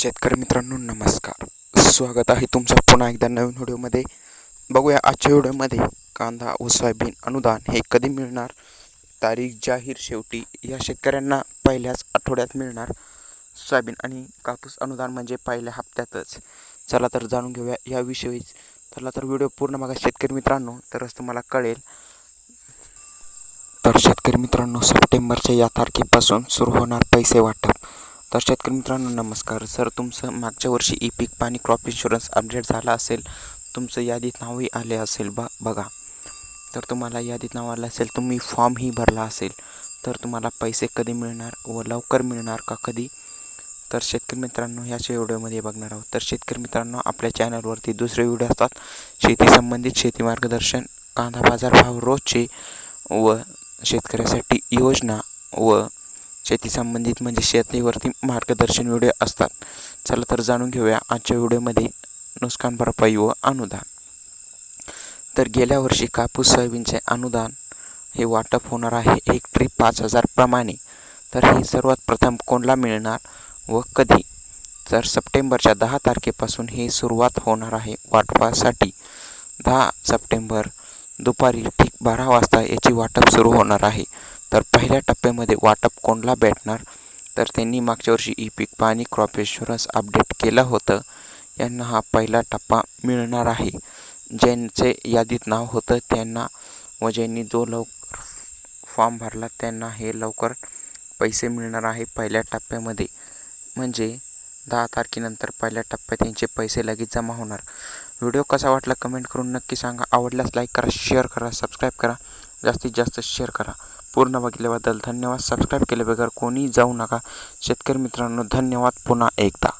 शेतकरी मित्रांनो नमस्कार. स्वागत आहे तुमचं पुन्हा एकदा नवीन व्हिडिओमध्ये. बघूया आजच्या व्हिडिओमध्ये कांदा व सोयाबीन अनुदान हे कधी मिळणार? तारीख जाहीर शेवटी. या शेतकऱ्यांना पहिल्याच आठवड्यात मिळणार सोयाबीन आणि कापूस अनुदान म्हणजे पहिल्या हप्त्यातच. चला तर जाणून घेऊया याविषयीच. चला तर व्हिडिओ पूर्ण बघा शेतकरी मित्रांनो तरच तुम्हाला कळेल. तर शेतकरी मित्रांनो सप्टेंबरच्या या तारखेपासून सुरू होणार पैसे वाटप. तर शेतकरी मित्रांनो नमस्कार. सर तुमचं मागच्या वर्षी ई पीक पाणी क्रॉप इन्शुरन्स अपडेट झाला असेल तुमचं यादीत नावही आले असेल बा बघा. तर तुम्हाला यादीत नाव आलं असेल तुम्ही फॉर्मही भरला असेल तर तुम्हाला पैसे कधी मिळणार व लवकर मिळणार का कधी? तर शेतकरी मित्रांनो ह्याच्या व्हिडिओमध्ये बघणार आहोत. तर शेतकरी मित्रांनो आपल्या चॅनलवरती दुसरे व्हिडिओ असतात. शेती संबंधित शेती मार्गदर्शन कांदा बाजार भाव रोजचे व शेतकऱ्यासाठी योजना व शेती संबंधित म्हणजे शेतीवरती मार्गदर्शन व्हिडिओ असतात. चला तर जाणून घेऊया आजच्या व्हिडिओमध्ये नुकसान भरपाई व अनुदान. तर गेल्या वर्षी कापूस सोयाबीनचे अनुदान हे वाटप होणार आहे. एक ट्रीप पाच हजार प्रमाणे. तर हे सर्वात प्रथम कोणला मिळणार व कधी? तर सप्टेंबरच्या दहा तारखेपासून हे सुरुवात होणार आहे वाटपासाठी. दहा सप्टेंबर दुपारी ठीक बारा वाजता याची वाटप सुरू होणार आहे. तर पहिल्या टप्प्यामध्ये वाटप कोणला भेटणार? तर त्यांनी मागच्या वर्षी ई पीक पाणी क्रॉप इन्शुरन्स अपडेट केलं होतं. यांना हा पहिला टप्पा मिळणार आहे. ज्यांचे यादीत नाव होतं त्यांना व ज्यांनी जो लवकर फॉर्म भरला त्यांना हे लवकर पैसे मिळणार आहे पहिल्या टप्प्यामध्ये. म्हणजे दहा तारखेनंतर पहिल्या टप्प्यात त्यांचे पैसे लगेच जमा होणार. व्हिडिओ कसा वाटला कमेंट करून नक्की सांगा. आवडल्यास लाईक करा शेअर करा सबस्क्राईब करा. जास्तीत जास्त शेअर करा. पूर्ण बघितल्याबद्दल धन्यवाद. सबस्क्राईब केल्याबगैर कोणी जाऊ नका. शेतकरी मित्रांनो धन्यवाद पुन्हा एकदा.